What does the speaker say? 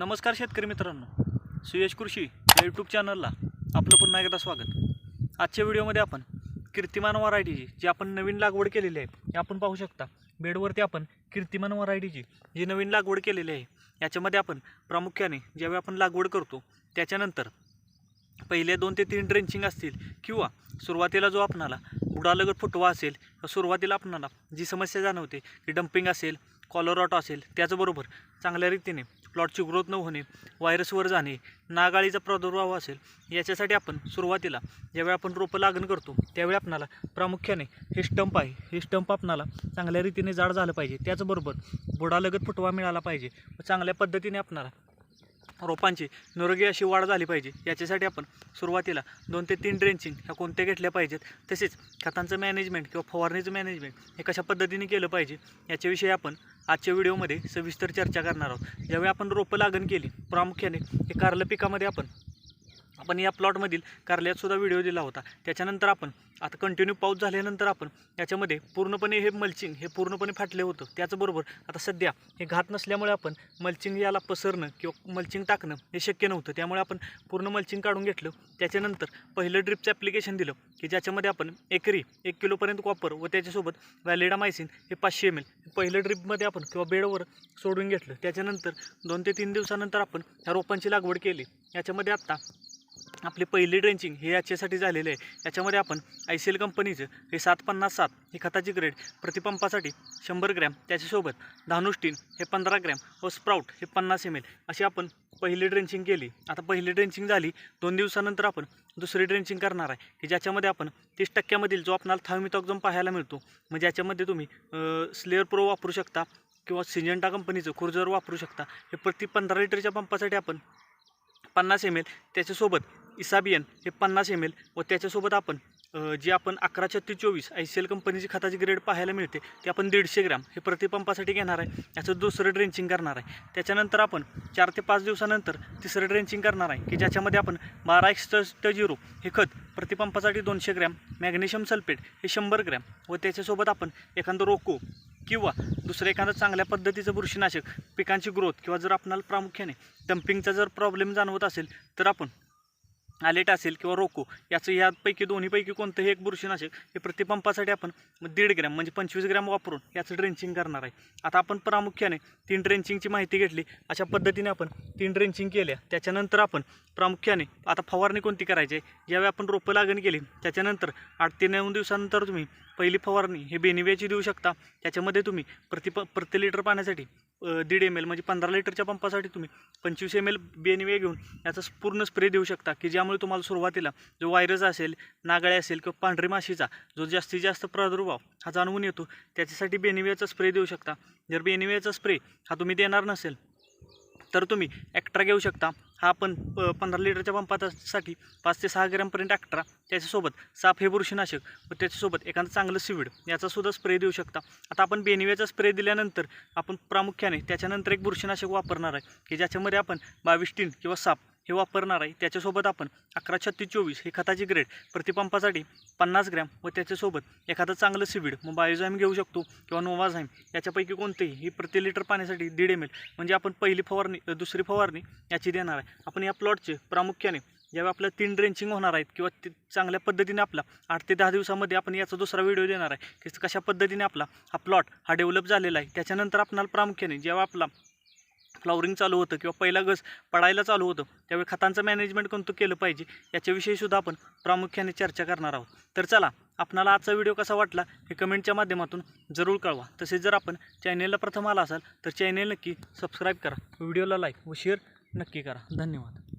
नमस्कार शेतकरी मित्रांनो. सुयश कृषी या यूट्यूब चॅनलला आपलं पुन्हा एकदा स्वागत. आजच्या व्हिडिओमध्ये आपण कीर्तिमान व्हरायटीची जी आपण नवीन लागवड केलेली आहे हे आपण पाहू शकता. बेडवरती आपण कीर्तिमान व्हरायटीची जी नवीन लागवड केलेली आहे याच्यामध्ये आपण प्रामुख्याने ज्यावेळी आपण लागवड करतो त्याच्यानंतर पहिले दोन ते तीन ड्रेंचिंग असतील किंवा सुरुवातीला जो आपणाला बुडालगत फुटवा असेल सुरुवातीला आपणाला जी समस्या जाणवते की डम्पिंग असेल कॉलरॉट असेल त्याचबरोबर चांगल्या रीतीने प्लॉटची ग्रोथ न होणे व्हायरसवर जाणे नागाळीचा प्रादुर्भाव असेल याच्यासाठी आपण सुरुवातीला ज्यावेळी आपण रोपं लागण करतो त्यावेळी आपणाला प्रामुख्याने हे स्टंप आहे. हे स्टंप आपणाला चांगल्या रीतीने जाड झालं पाहिजे. त्याचबरोबर बुडालगत फुटवा मिळाला पाहिजे. व चांगल्या पद्धतीने आपणाला रोपांची निरोगी अशी वाढ झाली पाहिजे. याच्यासाठी आपण सुरुवातीला दोन ते तीन ड्रेंचिंग ह्या कोणत्या घेतल्या पाहिजेत तसेच खतांचं मॅनेजमेंट किंवा फवारणीचं मॅनेजमेंट हे कशा पद्धतीने केलं पाहिजे याच्याविषयी आपण आजच्या व्हिडिओमध्ये सविस्तर चर्चा करणार आहोत. ज्यावेळी आपण रोपं लागण केली प्रामुख्याने हे कारलं पिकामध्ये आपण आपण या प्लॉटमधील कारल्यातसुद्धा व्हिडिओ दिला होता. त्याच्यानंतर आपण आता कंटिन्यू पाऊस झाल्यानंतर आपण याच्यामध्ये पूर्णपणे हे मल्चिंग हे पूर्णपणे फाटले होतं. त्याचबरोबर आता सध्या हे घात नसल्यामुळे आपण मल्चिंग याला पसरणं किंवा मल्चिंग टाकणं हे शक्य नव्हतं. त्यामुळे आपण पूर्ण मल्चिंग काढून घेतलं. त्याच्यानंतर पहिलं ड्रिपचं ॲप्लिकेशन दिलं की ज्याच्यामध्ये आपण एकरी एक किलोपर्यंत कॉपर व त्याच्यासोबत व्हॅलिडामायसिन हे पाचशे एम एल पहिलं ड्रिपमध्ये आपण किंवा बेडवर सोडून घेतलं. त्याच्यानंतर दोन ते तीन दिवसानंतर आपण ह्या रोपांची लागवड केली. याच्यामध्ये आत्ता आपले पहिले ड्रेंचिंग हे याच्यासाठी झालेले आहे. याच्यामध्ये आपण आय सी एल कंपनीचं हे सात पन्नास सात हे खताची ग्रेड प्रतिपंपासाठी शंभर ग्रॅम त्याच्यासोबत धानुष्टीन हे पंधरा ग्रॅम व स्प्राऊट हे पन्नास एम एल अशी आपण पहिली ड्रेंचिंग केली. आता पहिली ड्रेंचिंग झाली दोन दिवसानंतर आपण दुसरी ड्रेंचिंग करणार आहे. की ज्याच्यामध्ये आपण तीस टक्क्यामधील जो आपणाला थायमिटॉक्झम पाहायला मिळतो म्हणजे याच्यामध्ये तुम्ही स्लेअर प्रो वापरू शकता किंवा सिजेंटा कंपनीचं खुर्जर वापरू शकता. हे प्रति पंधरा लिटरच्या पंपासाठी आपण पन्नास एम एल त्याच्यासोबत इसाबियन हे पन्नास एम एल व त्याच्यासोबत आपण जी आपण अकरा छत्तीस चोवीस आय सी एल कंपनीची खताची ग्रेड पाहायला मिळते ते आपण दीडशे ग्रॅम हे प्रतिपंपासाठी घेणार आहे. याचं दुसरं ड्रेंचिंग करणार आहे. त्याच्यानंतर आपण चार ते पाच दिवसानंतर तिसरं ड्रेंचिंग करणार आहे की ज्याच्यामध्ये आपण बारा एक्सट झिरो हे खत प्रतिपंपासाठी दोनशे ग्रॅम मॅग्नेशियम सल्फेट हे शंभर ग्रॅम व त्याच्यासोबत आपण एखादं रोको किंवा दुसरं एखादं चांगल्या पद्धतीचं बुरशीनाशक पिकांची ग्रोथ किंवा जर आपणाला प्रामुख्याने डम्पिंगचा जर प्रॉब्लेम जाणवत असेल तर आपण आलेट असेल किंवा रोको याचं यापैकी दोन्हीपैकी कोणतंही एक बुरशीनाशक हे प्रतिपंपासाठी आपण दीड ग्रॅम म्हणजे पंचवीस ग्रॅम वापरून याचं ड्रेंचिंग करणार आहे. आता आपण प्रामुख्याने तीन ड्रेंचिंगची माहिती घेतली. अशा पद्धतीने आपण तीन ड्रेंचिंग केल्या. त्याच्यानंतर आपण प्रामुख्याने आता फवारणी कोणती करायची आहे? ज्यावेळी आपण रोपं लागण केली त्याच्यानंतर आठ ते नऊ दिवसानंतर तुम्ही पहिली फवारणी हे बेनिव्याची देऊ शकता. त्याच्यामध्ये तुम्ही प्रति प प्रति लिटर पाण्यासाठी दीड एम एल म्हणजे पंधरा लिटरच्या पंपासाठी तुम्ही पंचवीस एम एल बेनिवे घेऊन याचा पूर्ण स्प्रे देऊ शकता. की ज्यामुळे तुम्हाला सुरुवातीला जो व्हायरस असेल नागाळे असेल किंवा पांढरी माशीचा जो जास्तीत जास्त प्रादुर्भाव हा जाणवून येतो त्याच्यासाठी बेनिवेचा स्प्रे देऊ शकता. जर बेनिवेचा स्प्रे हा तुम्ही देणार नसेल तर तुम्ही ॲक्ट्रा घेऊ शकता. हा पण प पंधरा लिटरच्या पंपासाठी पाच ते सहा ग्रॅमपर्यंत ॲक्ट्रा त्याच्यासोबत साप हे बुरशीनाशक व त्याच्यासोबत एखादं चांगलं सिविड याचासुद्धा स्प्रे देऊ शकता. आता आपण बेनिव्याचा स्प्रे दिल्यानंतर आपण प्रामुख्याने त्याच्यानंतर एक बुरशीनाशक वापरणार आहे की ज्याच्यामध्ये आपण बावीस टीन किंवा साप हे वापरणार आहे. त्याच्यासोबत आपण अकरा छत्तीस चोवीस हे खताची ग्रेड प्रतिपंपासाठी पन्नास ग्रॅम व त्याच्यासोबत एखादं चांगलं सिबीड मग बायोझाईम घेऊ शकतो किंवा नोवाझाईम याच्यापैकी कोणतेही ही प्रति लिटर पाण्यासाठी दीड एम एल म्हणजे आपण पहिली फवारणी दुसरी फवारणी याची देणार आहे. आपण या प्लॉटचे प्रामुख्याने ज्यावेळी आपल्या तीन ड्रेंचिंग होणार आहेत किंवा ते चांगल्या पद्धतीने आपला आठ ते दहा दिवसामध्ये आपण याचा दुसरा व्हिडिओ देणार आहे की कशा पद्धतीने आपला हा प्लॉट हा डेव्हलप झालेला आहे. त्याच्यानंतर आपणाला प्रामुख्याने जेव्हा आपला फ्लॉवरिंग चालू होतं किंवा पहिला गस पडायला चालू होतं त्यावेळी खतांचं मॅनेजमेंट कोणतं केलं पाहिजे याच्याविषयीसुद्धा आपण प्रामुख्याने चर्चा करणार आहोत. तर चला आपणाला आजचा व्हिडिओ कसा वाटला हे कमेंटच्या माध्यमातून जरूर कळवा. तसेच जर आपण चॅनेलला प्रथम आला असाल तर चॅनेल नक्की सबस्क्राईब करा. व्हिडिओला लाईक व शेअर नक्की करा. धन्यवाद.